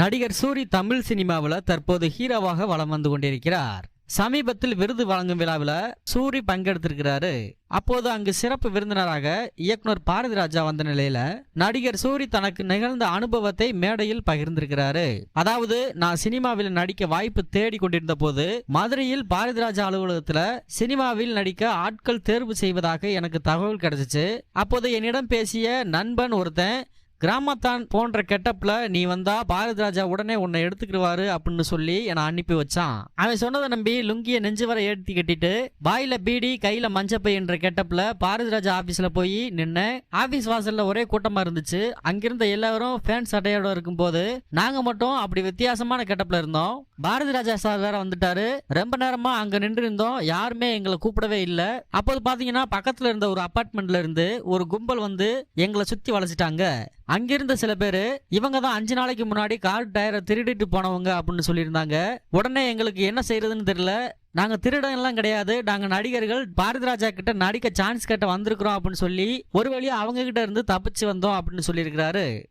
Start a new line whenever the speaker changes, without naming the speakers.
நடிகர் சூரி தமிழ் சினிமாவில் தற்போது ஹீரோவாக வலம் வந்து கொண்டிருக்கிறார். சமீபத்தில் விருது வழங்கும் விழாவில் சூரி பங்கெடுத்திருக்கிறாரு. அப்போது அங்கு சிறப்பு விருந்தினராக இயக்குனர் பாரதி ராஜா வந்த நிலையில நடிகர் சூரி தனக்கு நிகழ்ந்த அனுபவத்தை மேடையில் பகிர்ந்திருக்கிறாரு. அதாவது நான் சினிமாவில் நடிக்க வாய்ப்பு தேடி கொண்டிருந்த போது மதுரையில் பாரதி ராஜா அலுவலகத்துல சினிமாவில் நடிக்க ஆட்கள் தேர்வு செய்வதாக எனக்கு தகவல் கிடைச்சிச்சு. அப்போது என்னிடம் பேசிய நண்பன் ஒருத்தன் கிராமத்தான் போன்ற கெட்டப்ல நீ வந்தா பாரதி ராஜா உடனே உன்னை எடுத்துக்கிடுவாரு அப்படின்னு சொல்லி என்னை அனுப்பி வச்சான். அவன் சொன்னதை நம்பி லுங்கிய நெஞ்சு வரை ஏற்றி கட்டிட்டு வாயில பீடி கையில மஞ்சப்பை என்ற கெட்டப்ல பாரதி ராஜா ஆபீஸ்ல போய் நின்று ஆபீஸ் வாசல்ல ஒரே கூட்டமா இருந்துச்சு. அங்கிருந்த எல்லாரும் ஃபேன் சட்டையோட இருக்கும்போது நாங்க மட்டும் அப்படி வித்தியாசமான கெட்டப்ல இருந்தோம். பாரதி ராஜா சார் வேற வந்துட்டாரு. ரொம்ப நேரமா அங்க நின்று இருந்தோம் யாருமே எங்களை கூப்பிடவே இல்லை. அப்போது பாத்தீங்கன்னா பக்கத்துல இருந்த ஒரு அபார்ட்மெண்ட்ல இருந்து ஒரு கும்பல் வந்து எங்களை சுத்தி வளைச்சிட்டாங்க. அங்கிருந்த சில பேர் இவங்க தான் அஞ்சு நாளைக்கு முன்னாடி கார் டயரை திருடிட்டு போனவங்க அப்படின்னு சொல்லியிருந்தாங்க. உடனே எங்களுக்கு என்ன செய்யறதுன்னு தெரியல. நாங்க திருடன்லாம் கிடையாது. நாங்க நடிகர்கள் பாரதிராஜா கிட்ட நடிக்க சான்ஸ் கேட்ட வந்திருக்கிறோம் அப்படின்னு சொல்லி ஒரு வழியா அவங்க கிட்ட இருந்து தப்பிச்சு வந்தோம் அப்படின்னு சொல்லியிருக்கிறாரு.